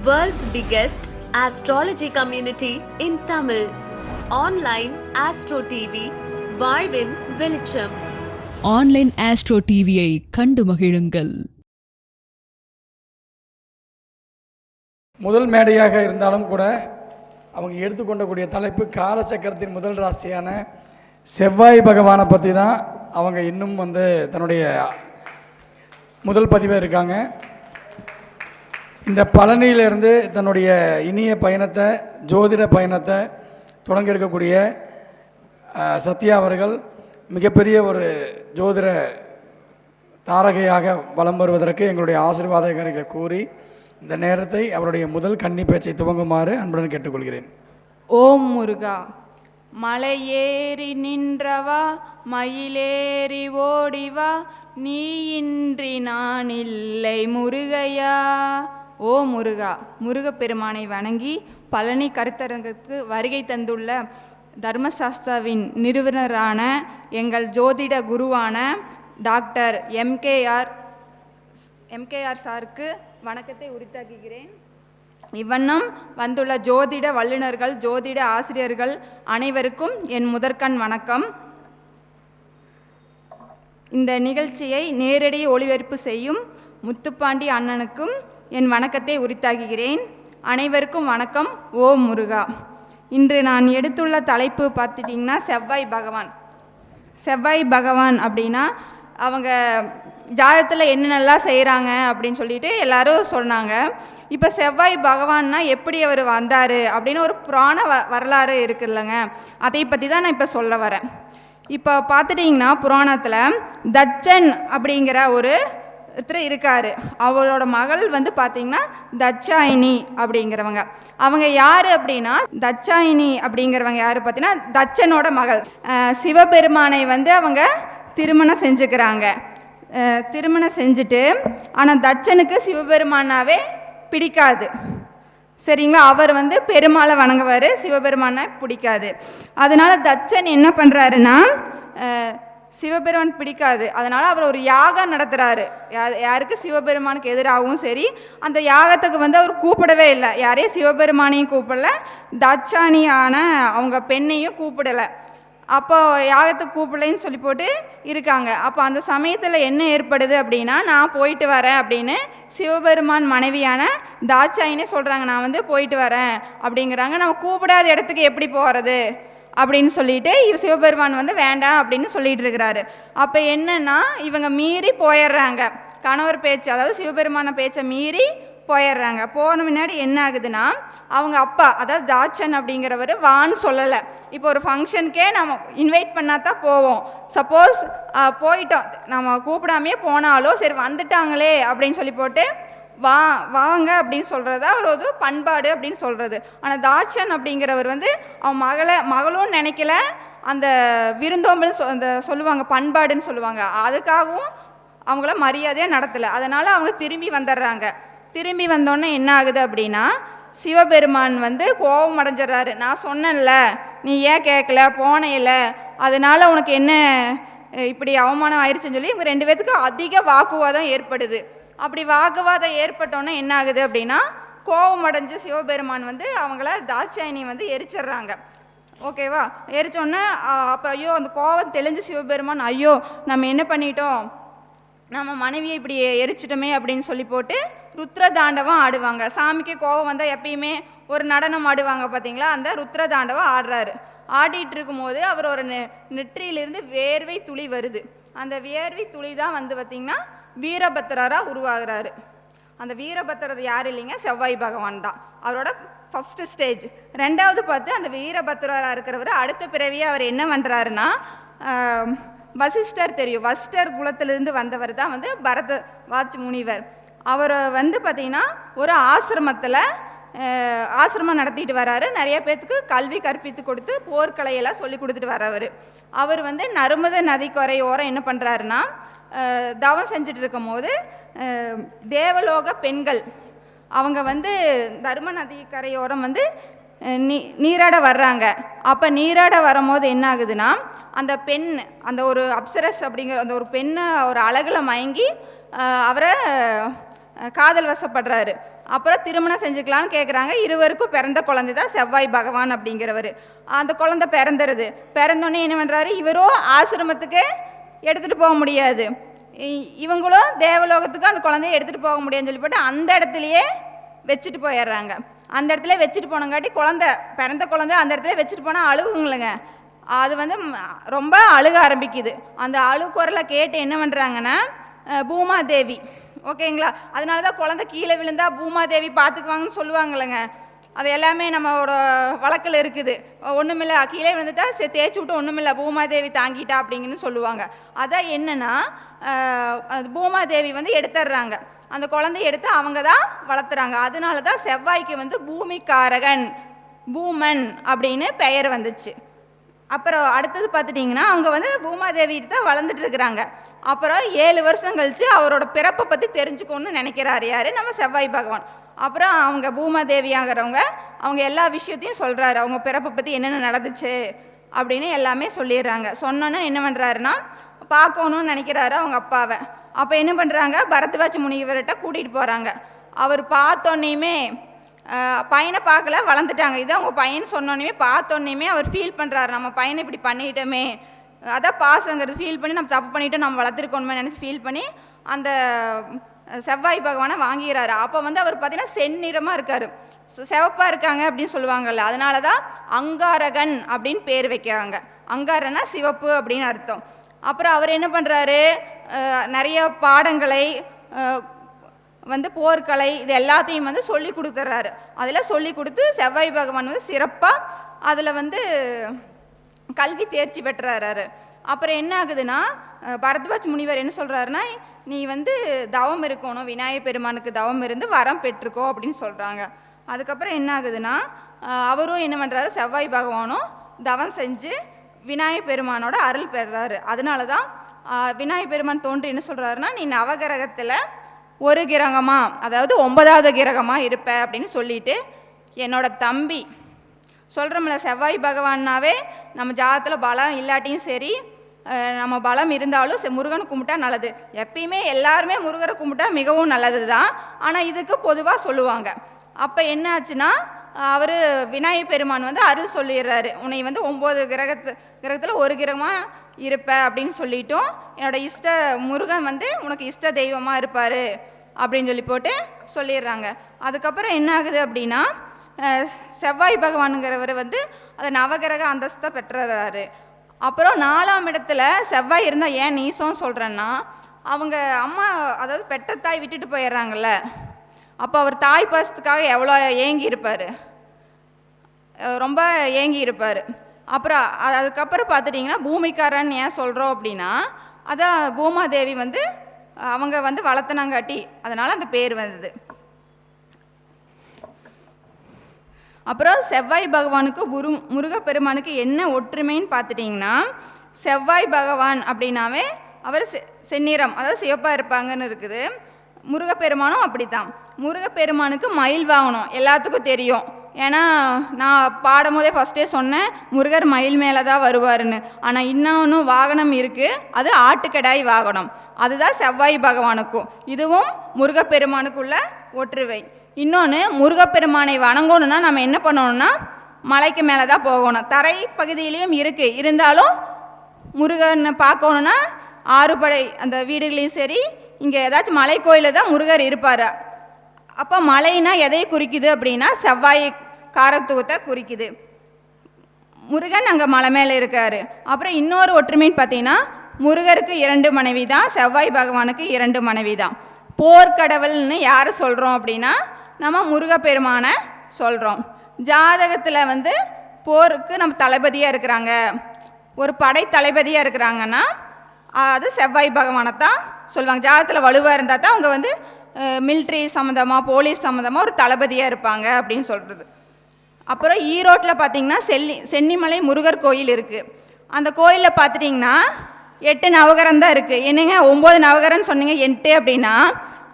World's biggest astrology community in Tamil. Online Astro TV, வாழ்வின் வெளிச்சம் online astro டிவியை கண்டு மகிழுங்கள். முதல் மேடையாக இருந்தாலும் கூட அவங்க எடுத்துக்கொண்டக்கூடிய தலைப்பு காலச்சக்கரத்தின் முதல் ராசியான செவ்வாய் பகவானை பற்றி தான் அவங்க இன்னும் வந்து தன்னுடைய முதல் பதிவில் இருக்காங்க. இந்த பழனியிலிருந்து தன்னுடைய இனிய பயணத்தை ஜோதிட பயணத்தை தொடங்க இருக்கக்கூடிய சத்யா அவர்கள் மிகப்பெரிய ஒரு ஜோதிட தாரகையாக வலம் வருவதற்கு எங்களுடைய ஆசீர்வாதகர்களை கூறி இந்த நேரத்தை அவருடைய முதல் கன்னி பேச்சை துவங்குமாறு அன்புடன் கேட்டுக்கொள்கிறேன். ஓம் முருகா மலையேறி நின்றவா மயிலேறி ஓடிவா நீ இன்றி நான் இல்லை முருகையா. ஓ முருகா முருகப்பெருமானை வணங்கி பழனி கருத்தரங்கத்துக்கு வருகை தந்துள்ள தர்மசாஸ்தாவின் நிறுவனரான எங்கள் ஜோதிட குருவான டாக்டர் எம்கேஆர் எம்கேஆர் சாருக்கு வணக்கத்தை உரித்தாக்குகிறேன். இவ்வண்ணம் வந்துள்ள ஜோதிட வல்லுநர்கள் ஜோதிட ஆசிரியர்கள் அனைவருக்கும் என் முதற்கண் வணக்கம். இந்த நிகழ்ச்சியை நேரடி ஒளிபரப்பு செய்யும் முத்துப்பாண்டி அண்ணனுக்கும் என் வணக்கத்தை உரித்தாக்குகிறேன். அனைவருக்கும் வணக்கம். ஓ முருகா. இன்று நான் எடுத்துள்ள தலைப்பு பார்த்துட்டிங்கன்னா செவ்வாய் பகவான். செவ்வாய் பகவான் அப்படின்னா அவங்க ஜாதகத்தில் என்னென்னலாம் செய்கிறாங்க அப்படின்னு சொல்லிட்டு எல்லாரும் சொன்னாங்க. இப்போ செவ்வாய் பகவான்னா எப்படி அவர் வந்தார் அப்படின்னு ஒரு புராண வ வரலாறு இருக்குல்லங்க. அதை பற்றி தான் நான் இப்போ சொல்ல வரேன். இப்போ பார்த்துட்டிங்கன்னா புராணத்தில் தட்சன் அப்படிங்கிற ஒரு ஒருத்தர் இருக்கார். அவரோட மகள் வந்து பார்த்தீங்கன்னா தச்சாயினி அப்படிங்கிறவங்க. அவங்க யார் அப்படின்னா தச்சாயினி அப்படிங்கிறவங்க யார் பார்த்தீங்கன்னா தச்சனோட மகள். சிவபெருமானை வந்து அவங்க திருமணம் செஞ்சுக்கிறாங்க. திருமணம் செஞ்சுட்டு ஆனால் தச்சனுக்கு சிவபெருமானாவே பிடிக்காது. சரிங்களா? அவர் வந்து பெருமாளை வணங்குவார் சிவபெருமானை பிடிக்காது. அதனால தச்சன் என்ன பண்ணுறாருன்னா சிவபெருமான் பிடிக்காது. அதனால் அவர் ஒரு யாகம் நடத்துகிறாரு யாருக்கு? சிவபெருமானுக்கு எதிராகவும் சரி அந்த யாகத்துக்கு வந்து அவர் கூப்பிடவே இல்லை. யாரையும் சிவபெருமானையும் கூப்பிடல. தட்சாணியான அவங்க பெண்ணையும் கூப்பிடலை. அப்போ யாகத்தை கூப்பிடலைன்னு சொல்லி போட்டு இருக்காங்க. அப்போ அந்த சமயத்தில் என்ன ஏற்படுது அப்படின்னா நான் போயிட்டு வரேன் அப்படின்னு சிவபெருமான் மனைவியான தாட்சாயினே சொல்கிறாங்க நான் வந்து போயிட்டு வரேன் அப்படிங்கிறாங்க. நம்ம கூப்பிடாத இடத்துக்கு எப்படி போகிறது அப்படின்னு சொல்லிட்டு இவ சிவபெருமான் வந்து வேண்டாம் அப்படின்னு சொல்லிட்டு இருக்கிறாரு. அப்போ என்னன்னா இவங்க மீறி போயிடுறாங்க. கணவர் பேச்சு அதாவது சிவபெருமான பேச்சை மீறி போயிடுறாங்க. போன முன்னாடி என்ன ஆகுதுன்னா அவங்க அப்பா அதாவது தாட்சன் அப்படிங்கிறவர் வான்னு சொல்லலை. இப்போ ஒரு ஃபங்க்ஷனுக்கே நம்ம இன்வைட் பண்ணால் தான் போவோம் சப்போஸ் போயிட்டோம். நம்ம கூப்பிடாமே போனாலும் சரி வந்துட்டாங்களே அப்படின்னு சொல்லி போட்டு வா வாங்க அப்படின்னு சொல்கிறதா ஒரு பண்பாடு அப்படின்னு சொல்கிறது ஆனால் தாட்சன் அப்படிங்கிறவர் வந்து அவன் மகளை மகளும் நினைக்கல. அந்த விருந்தோம்பல் சொ அந்த சொல்லுவாங்க பண்பாடுன்னு சொல்லுவாங்க. அதுக்காகவும் அவங்கள மரியாதையாக நடத்தலை. அதனால் அவங்க திரும்பி வந்துடுறாங்க. திரும்பி வந்தோடனே என்ன ஆகுது அப்படின்னா சிவபெருமான் வந்து கோபம் அடைஞ்சிடுறாரு. நான் சொன்னேன்ல நீ ஏன் கேட்கல? போனேல அதனால் உனக்கு என்ன இப்படி அவமானம் ஆயிடுச்சுன்னு சொல்லி இவங்க ரெண்டு பேத்துக்கு அதிக வாக்குவாதம் ஏற்படுது. அப்படி வாக்குவாதம் ஏற்பட்டோன்னே என்ன ஆகுது அப்படின்னா கோபம் அடைஞ்ச சிவபெருமான் வந்து அவங்கள தாட்சாயினி வந்து எரிச்சிடுறாங்க. ஓகேவா எரிச்சோன்னே அப்புறம் ஐயோ அந்த கோவம் தெளிஞ்சு சிவபெருமான் ஐயோ நம்ம என்ன பண்ணிட்டோம்? நம்ம மனைவியை இப்படி எரிச்சிட்டோமே அப்படின்னு சொல்லி போட்டு ருத்ர தாண்டவம் ஆடுவாங்க. சாமிக்கு கோவம் வந்தால் எப்பயுமே ஒரு நடனம் ஆடுவாங்க பார்த்தீங்களா அந்த ருத்ர தாண்டவம் ஆடுறாரு. ஆடிட்டு இருக்கும்போது அவர் ஒரு நெ நெற்றியிலிருந்து வேர்வை துளி வருது. அந்த வேர்வை துளி தான் வந்து பார்த்திங்கன்னா வீரபத்திரராக உருவாகிறாரு. அந்த வீரபத்திரர் யார் இல்லைங்க? செவ்வாய் பகவான் தான். அவரோட ஃபஸ்ட்டு ஸ்டேஜ் ரெண்டாவது பார்த்து அந்த வீரபத்திரராக இருக்கிறவர் அடுத்த பிறவியை அவர் என்ன பண்ணுறாருன்னா வசிஷ்டர் தெரியும். வசிஷ்டர் குலத்திலிருந்து வந்தவர் தான் வந்து பரத வாட்ச் முனிவர். அவர் வந்து பார்த்திங்கன்னா ஒரு ஆசிரமத்தில் ஆசிரமம் நடத்திட்டு வராரு. நிறைய பேர்த்துக்கு கல்வி கற்பித்து கொடுத்து போர்க்கலையெல்லாம் சொல்லி கொடுத்துட்டு வரவர் அவர் வந்து நர்மத நதிக்கரை ஓரம் என்ன பண்ணுறாருன்னா தவம் செஞ்சுட்டு இருக்கும் போது தேவலோக பெண்கள் அவங்க வந்து தர்ம நதி கரையோரம் வந்து நீ நீராட வர்றாங்க. அப்போ நீராட வரும்போது என்ன ஆகுதுன்னா அந்த பெண் அந்த ஒரு அப்சரஸ் அப்படிங்கிற அந்த ஒரு பெண்ணை ஒரு அழகில் மயங்கி அவரை காதல் வசப்படுறாரு. அப்புறம் திருமணம் செஞ்சுக்கலான்னு கேட்குறாங்க இருவருக்கும் பிறந்த குழந்தை தான் செவ்வாய் பகவான் அப்படிங்கிறவர். அந்த குழந்தை பிறந்துருது. பிறந்தோன்னே என்ன பண்ணுறாரு இவரும் ஆசிரமத்துக்கு எடுத்துகிட்டு போக முடியாது. இ- இவங்களும் தேவலோகத்துக்கு அந்த குழந்தைய எடுத்துகிட்டு போக முடியாதுன்னு சொல்லி போட்டு அந்த இடத்துலையே வச்சுட்டு போயிடுறாங்க. அந்த இடத்துல வச்சுட்டு போனங்காட்டி குழந்தை பிறந்த குழந்தை அந்த இடத்துல வச்சுட்டு போனால் அழுகுங்களேங்க. அது வந்து ரொம்ப அழுக ஆரம்பிக்குது. அந்த அழு குரலை கேட்டு என்ன பண்ணுறாங்கன்னா பூமாதேவி. ஓகேங்களா? அதனால தான் குழந்தை கீழே விழுந்தா பூமாதேவி பார்த்துக்குவாங்கன்னு சொல்லுவாங்களேங்க அது எல்லாமே நம்மளோட வழக்கில் இருக்குது. ஒன்றுமில்ல கீழே விழுந்துட்டா சே தேய்ச்சி விட்டு ஒன்றுமில்ல பூமாதேவி தாங்கிட்டா அப்படிங்கன்னு சொல்லுவாங்க. அதான் என்னென்னா அது பூமாதேவி வந்து எடுத்துடுறாங்க அந்த குழந்தைய எடுத்து அவங்க தான் வளர்த்துறாங்க. அதனால தான் செவ்வாய்க்கு வந்து பூமிக்காரகன் பூமன் அப்படின்னு பெயர் வந்துச்சு. அப்புறம் அடுத்தது பார்த்துட்டிங்கன்னா அவங்க வந்து பூமாதேவி தான் வளர்ந்துட்டு இருக்கிறாங்க. அப்புறம் ஏழு வருஷம் கழித்து அவரோட பிறப்பை பற்றி தெரிஞ்சுக்கணும்னு நினைக்கிறாரு யார்? நம்ம செவ்வாய் பகவான். அப்புறம் அவங்க பூமாதேவியாகிறவங்க அவங்க எல்லா விஷயத்தையும் சொல்கிறாரு அவங்க பிறப்பை பற்றி என்னென்ன நடந்துச்சு அப்படின்னு எல்லாமே சொல்லிடுறாங்க. சொன்னோன்னே என்ன பண்ணுறாருன்னா பார்க்கணும்னு நினைக்கிறாரு அவங்க அப்பாவை. அப்போ என்ன பண்ணுறாங்க பரத்வாஜ் முனிவர்கிட்ட கூட்டிகிட்டு போகிறாங்க அவர் பார்த்தோன்னையுமே பையனை பார்க்கல வளர்ந்துட்டாங்க. இதான் அவங்க பையன் சொன்னோன்னே பார்த்தோன்னையுமே அவர் ஃபீல் பண்ணுறாரு நம்ம பையனை இப்படி பண்ணிட்டோமே. அதான் பாசங்கிறது ஃபீல் பண்ணி நம்ம தப்பு பண்ணிட்டோம் நம்ம வளர்த்துருக்கோமே நினச்சி ஃபீல் பண்ணி அந்த செவ்வாய் பகவானை வாங்கிறாரு அப்போ வந்து அவர் பார்த்தீங்கன்னா செந்நிறமாக இருக்கார். சிவப்பாக இருக்காங்க அப்படின்னு சொல்லுவாங்கல்ல அதனால தான் அங்காரகன் அப்படின்னு பேர் வைக்கிறாங்க. அங்காரனா சிவப்பு அப்படின்னு அர்த்தம். அப்புறம் அவர் என்ன பண்ணுறாரு நிறைய பாடங்களை வந்து போர்க்கலை இது எல்லாத்தையும் வந்து சொல்லி கொடுத்துட்றாரு அதில் சொல்லி கொடுத்து செவ்வாய் பகவான் வந்து சிறப்பாக அதில் வந்து கல்வி தேர்ச்சி பெற்றுறாரு அப்புறம் என்ன ஆகுதுன்னா பரத்வாஜ் முனிவர் என்ன சொல்கிறாருன்னா நீ வந்து தவம் இருக்கணும் விநாயக பெருமானுக்கு தவம் இருந்து வரம் பெற்றுக்கோ அப்படின்னு சொல்கிறாங்க அதுக்கப்புறம் என்ன ஆகுதுன்னா அவரும் என்ன பண்ணுறாரு செவ்வாய் பகவானும் தவம் செஞ்சு விநாயக பெருமானோட அருள் பெறுறாரு அதனால தான் விநாயக பெருமான் தோன்றி என்ன சொல்கிறாருன்னா நீ நவகிரகத்தில் ஒரு கிரகமாக அதாவது ஒன்பதாவது கிரகமாக இருப்ப அப்படின்னு சொல்லிட்டு என்னோட தம்பி சொல்கிறோம்ல செவ்வாய் பகவான்னாவே நம்ம ஜாதத்தில் பலம் இல்லாட்டியும் சரி நம்ம பலம் இருந்தாலும் சரி முருகன் கும்பிட்டா நல்லது. எப்பயுமே எல்லாருமே முருகரை கும்பிட்டா மிகவும் நல்லது தான் ஆனால் இதுக்கு பொதுவாக சொல்லுவாங்க. அப்போ என்ன ஆச்சுன்னா அவர் விநாயகர் பெருமான் வந்து அருள் சொல்லிடுறாரு. உன்னை வந்து ஒம்பது கிரகத்து கிரகத்தில் ஒரு கிரகமாக இருப்ப அப்படின்னு சொல்லிட்டும் என்னோடய இஷ்ட முருகன் வந்து உனக்கு இஷ்ட தெய்வமாக இருப்பார் அப்படின்னு சொல்லி போட்டு சொல்லிடுறாங்க. அதுக்கப்புறம் என்ன ஆகுது அப்படின்னா செவ்வாய் பகவானுங்கிறவர் வந்து அதை நவகிரக அந்தஸ்தை பெற்றுறாரு. அப்புறம் நாலாம் இடத்துல செவ்வாய் இருந்தால் ஏன் நீசம் சொல்கிறேன்னா அவங்க அம்மா அதாவது பெற்ற தாய் விட்டுட்டு போயிடுறாங்கல்ல அப்போ அவர் தாய் பாசத்துக்காக எவ்வளோ ஏங்கி இருப்பார்? ரொம்ப ஏங்கி இருப்பார். அப்புறம் அது அதுக்கப்புறம் பார்த்துட்டிங்கன்னா பூமிக்காரன் ஏன் சொல்கிறோம் அப்படின்னா அதான் பூமாதேவி வந்து அவங்க வந்து வளர்த்தனாங்காட்டி அதனால் அந்த பேர் வந்தது. அப்புறம் செவ்வாய் பகவானுக்கு குரு முருகப்பெருமானுக்கு என்ன ஒற்றுமைன்னு பார்த்துட்டிங்கன்னா செவ்வாய் பகவான் அப்படின்னாவே அவர் செ செந்நிறம் அதாவது சிவப்பாக இருப்பாங்கன்னு இருக்குது. முருகப்பெருமானும் அப்படி தான் முருகப்பெருமானுக்கு மயில் வாகனம் எல்லாத்துக்கும் தெரியும். ஏன்னா நான் பாடும் போதே ஃபஸ்ட்டே சொன்னேன் முருகர் மயில் மேலே தான் வருவாருன்னு. ஆனால் இன்னொன்று வாகனம் இருக்குது அது ஆட்டுக்கடாய் வாகனம். அதுதான் செவ்வாய் பகவானுக்கும். இதுவும் முருகப்பெருமானுக்குள்ள ஒற்றுவை இன்னொன்று முருகப்பெருமானை வணங்கணும்னா நம்ம என்ன பண்ணணும்னா மலைக்கு மேலே தான் போகணும். தரை பகுதியிலையும் இருக்குது இருந்தாலும் முருகனை பார்க்கணுன்னா ஆறுபடை அந்த வீடுகளையும் சரி இங்கே ஏதாச்சும் மலை கோயிலில் தான் முருகர் இருப்பார். அப்போ மலைனா எதை குறிக்குது அப்படின்னா செவ்வாய் காரத்துவத்தை குறிக்குது. முருகன் அங்கே மலை மேலே இருக்கார். அப்புறம் இன்னொரு ஒற்றுமைன்னு பார்த்தீங்கன்னா முருகருக்கு இரண்டு மனைவி தான் செவ்வாய் பகவானுக்கு இரண்டு மனைவி தான் போர்க்கடவுள்னு யார் சொல்கிறோம் அப்படின்னா நம்ம முருகப்பெருமானை சொல்கிறோம் ஜாதகத்தில் வந்து போருக்கு நம்ம தளபதியாக இருக்கிறாங்க. ஒரு படை தளபதியாக இருக்கிறாங்கன்னா அது செவ்வாய் பகவானை தான் சொல்லுவாங்க. ஜாதகத்தில் வலுவாக இருந்தால் தான் அவங்க வந்து மிலிட்ரி சம்மந்தமாக போலீஸ் சம்மந்தமாக ஒரு தளபதியாக இருப்பாங்க அப்படின்னு சொல்கிறது அப்புறம் ஈரோட்டில் பார்த்தீங்கன்னா செல்லி சென்னிமலை முருகர் கோயில் இருக்குது அந்த கோயிலில் பார்த்துட்டிங்கன்னா எட்டு நவகரம் தான் இருக்குது என்னங்க ஒம்பது நவகரம்னு சொன்னீங்க எட்டு அப்படின்னா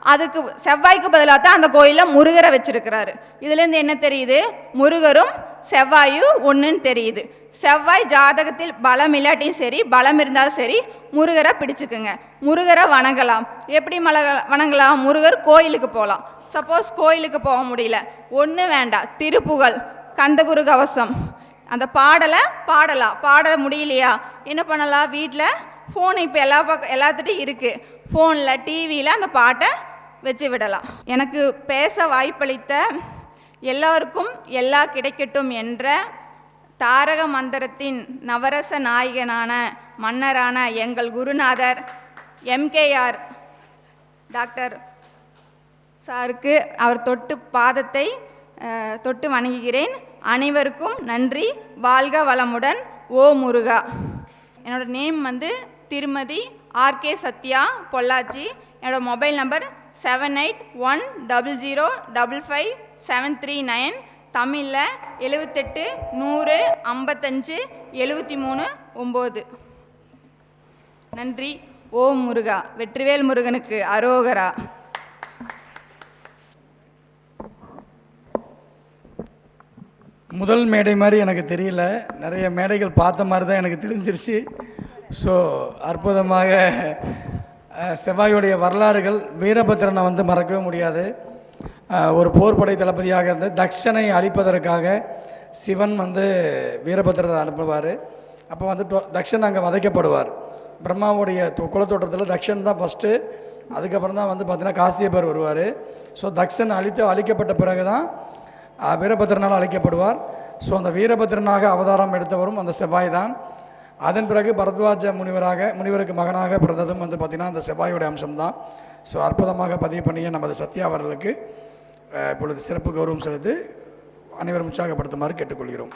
அதுக்கு செவ்வாய்க்கு பதிலாக தான் அந்த கோயிலில் முருகரை வச்சிருக்கிறாரு. இதுலேருந்து என்ன தெரியுது? முருகரும் செவ்வாயும் ஒன்றுன்னு தெரியுது. செவ்வாய் ஜாதகத்தில் பலம் இல்லாட்டியும் சரி பலம் இருந்தாலும் சரி முருகரை பிடிச்சுக்குங்க. முருகரை வணங்கலாம். எப்படி மல வணங்கலாம்? முருகர் கோயிலுக்கு போகலாம். சப்போஸ் கோயிலுக்கு போக முடியல. ஒன்று வேண்டாம். திருப்புகழ் கந்தகுரு கவசம். அந்த பாடலை பாடலாம். பாட முடியலையா? என்ன பண்ணலாம்? வீட்டில் ஃபோன் இப்போ எல்லா பக்கம் எல்லாத்துட்டையும் இருக்குது ஃபோனில் டிவியில் அந்த பாட்டை வச்சு விடலாம். எனக்கு பேச வாய்ப்பளித்த எல்லோருக்கும் எல்லா கிடைக்கட்டும் என்ற தாரக மந்திரத்தின் நவரச நாயகனான மன்னரான எங்கள் குருநாதர் எம்கேஆர் டாக்டர் சாருக்கு அவர் தொட்டு பாதத்தை தொட்டு வணங்குகிறேன். அனைவருக்கும் நன்றி. வாழ்க வளமுடன். ஓ முருகா. என்னோட நேம் வந்து திருமதி ஆர்கே சத்யா பொள்ளாச்சி. என்னோட mobile number seven eight one double zero double five seven three nine. தமிழில் எழுவத்தெட்டு நூறு ஐம்பத்தஞ்சு எழுவத்தி மூணு ஒம்பது. நன்றி. ஓம் முருகா வெற்றிவேல் முருகனுக்கு அரோகரா. முதல் மேடை மாதிரி எனக்கு தெரியல. நிறைய மேடைகள் பார்த்த மாதிரி தான் எனக்கு தெரிஞ்சிருச்சு. ஸோ அற்புதமாக செவ்வாயுடைய வரலாறுகள் வீரபத்திரனை வந்து மறக்கவே முடியாது. ஒரு போர்படை தளபதியாக இருந்து தக்ஷனை அழிப்பதற்காக சிவன் வந்து வீரபத்திரனை அனுப்புவார். அப்போ வந்து டொ- தக்ஷன் அங்கே வதைக்கப்படுவார். பிரம்மாவுடைய குலத்தோட்டத்தில் தக்ஷன் தான் ஃபஸ்ட்டு அதுக்கப்புறம் தான் வந்து பார்த்தீங்கன்னா காசியப்பர் வருவார். ஸோ தக்ஷன் அழித்து அழிக்கப்பட்ட பிறகு தான் வீரபத்திரனால் அழிக்கப்படுவார். ஸோ அந்த வீரபத்திரனாக அவதாரம் எடுத்தவரும் அந்த செவ்வாய் தான். அதன் பிறகு பரத்வாஜ முனிவராக முனிவருக்கு மகனாக பிறந்ததும் வந்து பார்த்திங்கன்னா அந்த செவ்வாயுடைய அம்சம்தான். ஸோ அற்புதமாக பதிவு பண்ணிய நமது சத்யா அவர்களுக்கு இப்பொழுது சிறப்பு கௌரவம் செலுத்தி அனைவரும் உற்சாகப்படுத்துமாறு கேட்டுக்கொள்கிறோம்.